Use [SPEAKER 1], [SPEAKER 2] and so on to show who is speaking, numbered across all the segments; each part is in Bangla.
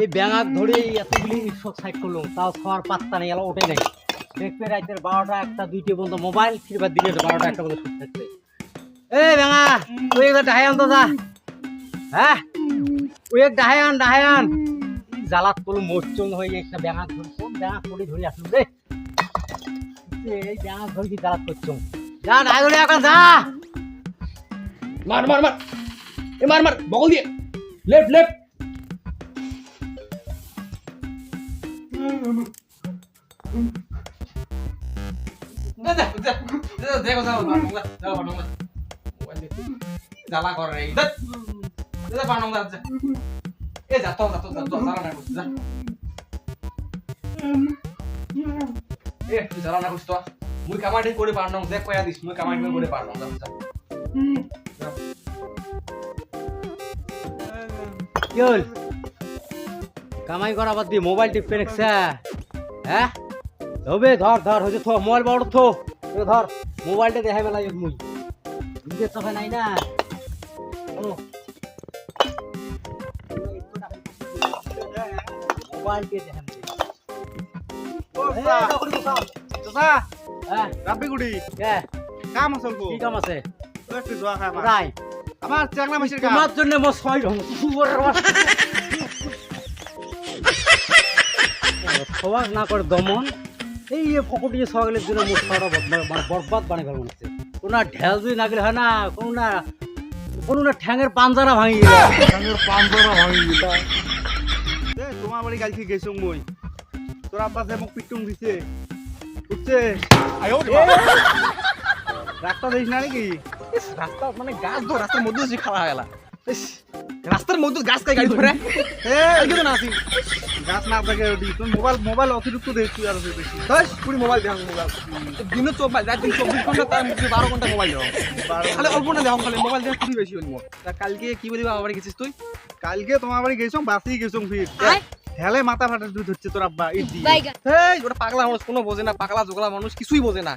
[SPEAKER 1] এই ব্যাঙাক ধরে এতগুলি সব সাইড করলাম, তাও সবার পাত্তা নেই, এলা ওঠে নেই। দেখবে রাতের বারোটা একটা, দুইটা পর্যন্ত মোবাইল, ফিরবার দিনের বারোটা একটা পর্যন্ত শুট থাকছে এই ব্যাঙা, তুই একটা ডাহাই আনতো যা। হ্যাঁ? ওই এক ডাহাই আন জ্বালাত করল মোচন হয়ে একটা ব্যাঙাক ধরে, কোন ব্যাঙাক করে ধরে আসলো রে? এই ব্যাঙাক ধরে কি জ্বালাত করছ যা ডাহাই ধরে এখন যা।
[SPEAKER 2] মার মার মার। এ মার মার, বগল দিয়ে। Left left. জ্বালা করে রে দাদা পানো দা এ যা তো যা তো যা তো জ্বালা না যা এ জ্বালা না করছিস তো? মুই কামাটি করে পারনো দেখ কয়া দিস, মুই কামাটি করে পারনো যা।
[SPEAKER 1] কি হল কামাই করা বাদ দিয়ে মোবাইল টিপে রেখছে হ্যাঁ ধবে ধর ধর হয়েছে থো মোবাইল বড় থো। ধর মোবাইলটা দেখাই বেলা মুই। নিজের চোখে নাই না। বসাও। হ্যাঁ?
[SPEAKER 3] কাম আসল কো
[SPEAKER 1] কাম আছে?
[SPEAKER 3] জোয়া খাই আমার মাসির
[SPEAKER 1] তোমার জন্য মোর ছয় রং। সবাক না করে দমন। এই যে ফকটি সকালের জন্য মোট ছয়টা মানে বরবাদ বানিয়ে ফেলব কোনো না ঢেল যদি না গেলে হয় না কোনো না কোনো না ঠ্যাঙের পাঞ্জারা ভাঙি গেল
[SPEAKER 3] সঙ্গের পাঁচজনা ভাঙি গেল এ তোমার বাড়ি কালকে গেছো মই? তোর আব্বা সে মোক পিটুম দিছে। বুঝছে রাস্তা দেখিস না নাকি?
[SPEAKER 2] রাস্তা মানে গাছ ধর রাস্তার মধ্যে যে খাওয়া গেল। রাস্তার মধ্যে গাছ খাই গাড়ি ধরে। না আসি
[SPEAKER 3] গাছ না থাকে মোবাইল মোবাইল অতিরিক্ত দেখছি আর বেশি।
[SPEAKER 2] কুড়ি মোবাইল মোবাইল। দিনে চব্বিশ রাত দিন চব্বিশ ঘণ্টা তার মধ্যে বারো ঘণ্টা মোবাইল দেখাম খালি অল্প না দেখাম খালি মোবাইল দেখা কুড়ি বেশি তা কালকে কি বলি আমার বাড়ি গেছিস তুই?
[SPEAKER 3] কালকে তোমার বাড়ি গেছো বাসি গেছো ফির। হেলে মাথা ফাটার দুধ হচ্ছে তোর আব্বা
[SPEAKER 2] এই ওটা পাগলা মানুষ কোনো বোঝে না পাগলা জোগলা মানুষ কিছুই বোঝে না।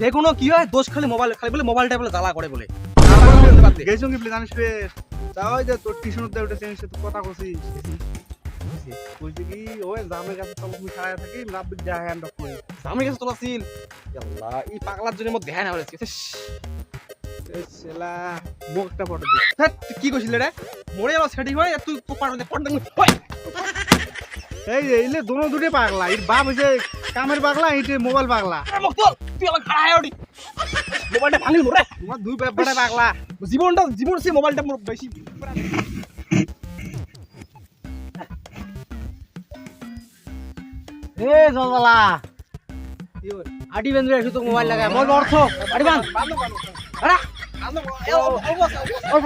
[SPEAKER 2] যে কোনো কি হয় দোষ খালি মোবাইল খালি বলে মোবাইলটা বলে জ্বালা করে বলে।
[SPEAKER 3] গেছো কি জানিস ফের তাও যে তোর টিউশন উঠে কথা কছিস কি ওই জামের কাছে তখন তুমি খাড়া থাকি রাব্বিক যা হ্যান্ড অফ করি।
[SPEAKER 2] আমি কাছে তোলা সিল আল্লাহ এই পাগলার জন্য মোর ধ্যান হয়েছে
[SPEAKER 3] সেলা মুখটা ফটো দি।
[SPEAKER 2] কি কইছিল রে? মোরে আবার সেটিং হয় তুই
[SPEAKER 3] এই এইলে দোনো দুটে পাগলা এর বাপ হইছে কামের পাগলা এইটে মোবাইল পাগলা।
[SPEAKER 2] তুই আমার খাড়া হয়ে মোবাইলটা ভাঙিল মোরে
[SPEAKER 3] তোমার দুই ব্যাপারে পাগলা।
[SPEAKER 2] জীবনটা জীবন সে মোবাইলটা মোর বেশি।
[SPEAKER 1] এ জলবালা। বেঁধে আসো তো মোবাইল লাগায়। মোবাইল অর্থ আডি বান আরে। ও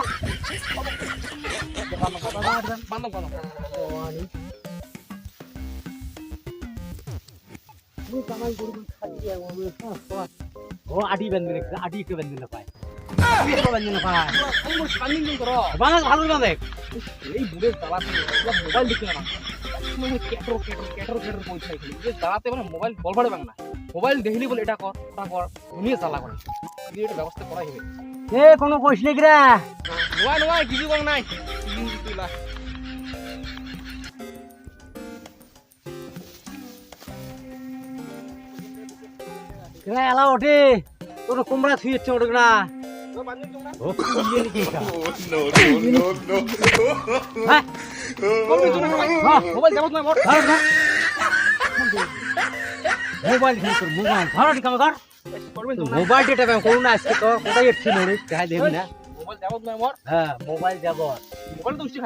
[SPEAKER 1] না
[SPEAKER 2] মানে ক্যাটর ক্যাটর ক্যাটর ক্যাটর পয়সা খালি যে জ্বালাতে মানে মোবাইল বল ফাড়ে বাং না মোবাইল দেখলি বলে এটা কর ওটা কর দুনিয়া জ্বালা করে যদি এটা ব্যবস্থা করা হবে
[SPEAKER 1] এ কোনো কইস নাকি রে
[SPEAKER 2] নোয়া নোয়া কিছু বাং নাই
[SPEAKER 1] রে এলা ওঠে। তোর কুমড়া থুইছে ওঠে না? হ্যাঁ। হ্যাঁ
[SPEAKER 2] মোবাইল না
[SPEAKER 1] মোবাইল মোবাইল ধর ঠিক আমার মোবাইল ডেটা ব্যাংক করুন না আজকে তোর কোথায় এসছি নড়ি দেখাই দেবি না।
[SPEAKER 2] মোবাইল যাবত না মোর
[SPEAKER 1] হ্যাঁ মোবাইল যাব
[SPEAKER 2] মোবাইল তো উষ্টি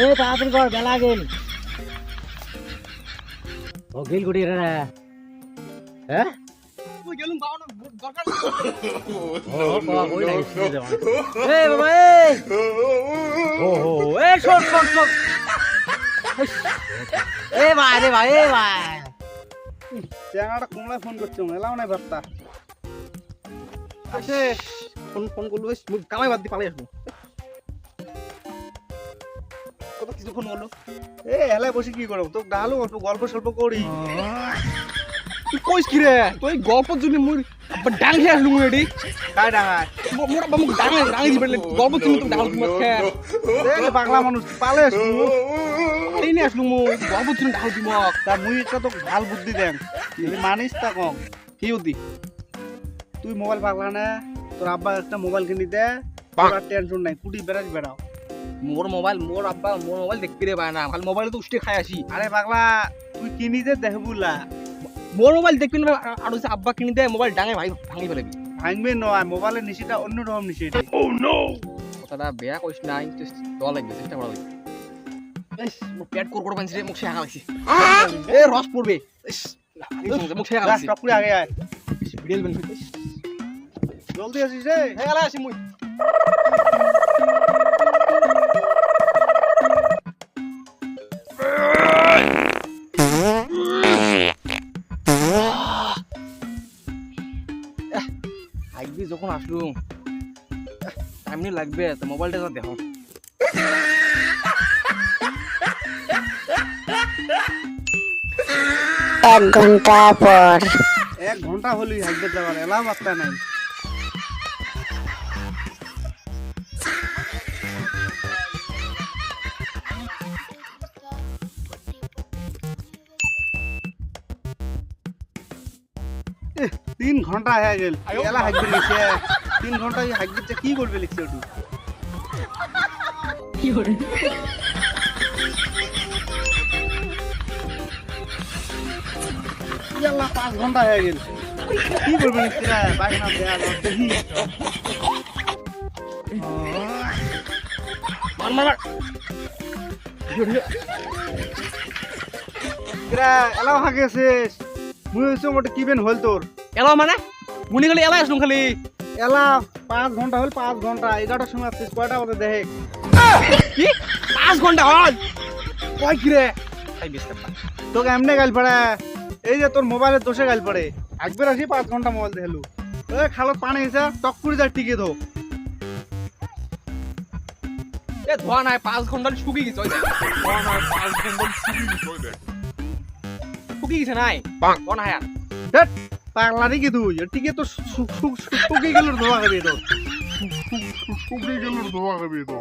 [SPEAKER 1] এ তাড়াতাড়ি কর বেলা গেল। ও গেল গুড়ি রে হ্যাঁ?
[SPEAKER 2] তুই গেলুম বাবা দরকার
[SPEAKER 1] ও বাবা কই নাই এ বাবা এ! ও হো এ শোন শোন শোন। এ ভাই রে ভাই এ ভাই।
[SPEAKER 3] চ্যাংড়াটা কোমলায় ফোন করছে এলাও নাই বার্তা।
[SPEAKER 2] ফোন ফোন করল কামাই বাদ দি পালাই আসব। কিছুক্ষণ বলল
[SPEAKER 3] এ হেলায় বসে কি করব? তো ডালো একটু গল্প সল্প করি।
[SPEAKER 2] তুই কইস কি রে? তুই গল্পর জন্য মুই ডাং খেয়ে আসলু মুই এটি।
[SPEAKER 3] কাই ডাঙায়
[SPEAKER 2] মোর আব্বা মোক ডাং দিবে গল্পর জন্য তুমি ডাঙল তোমার খেয়ে
[SPEAKER 3] এই পাগলা মানুষ পালে আসলু
[SPEAKER 2] এই নিয়ে আসলু মুই গল্পর জন্য ডাঙল দিমক
[SPEAKER 3] তা মুই একটা তো ভালো বুদ্ধি দেন। মানিস তা কম।
[SPEAKER 2] কি উদি
[SPEAKER 3] তুই মোবাইল পাগলা না তোর আব্বা একটা মোবাইল কিনি দে। টেনশন নাই কুটি বেড়াস বেড়াও।
[SPEAKER 2] মোর মোবাইল মোর আব্বা মোর মোবাইল দেখতে রে পায় না খালি মোবাইলে তো উষ্টে খাই আসি
[SPEAKER 3] আরে পাগলা তুই কিনি দে দেখবুলা
[SPEAKER 2] মোর মোবাইল দেখবি না আর হচ্ছে আব্বা কিনি দেয় মোবাইল ডাঙে ভাই ভাঙি ফেলেবি
[SPEAKER 3] ভাঙবে নয় মোবাইলের নিশিটা অন্য রকম নিশি এটা।
[SPEAKER 2] কথাটা বেয়া কইস নাই দেওয়া লাগবে চেষ্টা করা লাগবে পেট কোর কোর বানছে রে মুখ শেখা লাগছে এ রস পড়বে মুখ শেখা
[SPEAKER 3] যা
[SPEAKER 2] লাগছে।
[SPEAKER 3] টক করে আগে আয়
[SPEAKER 2] ভিডিও বেন ইস,
[SPEAKER 3] জলদি আসিস রে
[SPEAKER 2] হ্যাঁ গেলা আসি মুই। যখন আসলু টাইম লাগবে তো মোবাইলটা দেখো
[SPEAKER 4] এক ঘণ্টা পর।
[SPEAKER 3] এক ঘণ্টা হলেই হাঁকবে যাবার এলাম আপনার নাই। তিন ঘণ্টা হয়ে গেল। এলা হাঁকবে লিখছে তিন ঘণ্টা এই হাঁকবে কি করবে লিখছে ওটু? ইয়াল্লা পাঁচ ঘণ্টা হয়ে গেল। কি করবে লিখছে রে? বাইক না দেয়া দেখি।
[SPEAKER 2] মার মার মার।
[SPEAKER 3] এলাও হাঁকেছিস মুই মোটে কিবেন হল তোর?
[SPEAKER 2] এলা মানে? মুনি খালি এলা খালি।
[SPEAKER 3] এলা পাঁচ ঘণ্টা হল পাঁচ ঘণ্টা এগারোটার সময় আসছিস কয়টা বাজে দেখে?
[SPEAKER 2] কি? পাঁচ ঘণ্টা হল? কয় কি রে? খাই বেশ
[SPEAKER 3] তোকে এমনি গাল পড়ে এই যে তোর মোবাইলের দোষে গাল পড়ে। একবার আসি পাঁচ ঘণ্টা মোবাইল দেখলু। এ খালত পানি এসে টক করে যা টিকে ধো
[SPEAKER 2] এ ধোয়া নাই পাঁচ ঘণ্টা শুকিয়ে গেছে ওই দেখ। শুকিয়ে গেছে নাই? কোন হায়ার
[SPEAKER 3] পাগলা নাকি তুই? ঠিকই তো শুকিয়ে গেল ধোয়া খাবি তো।
[SPEAKER 5] শুকে গেল ধোয়া খাবি do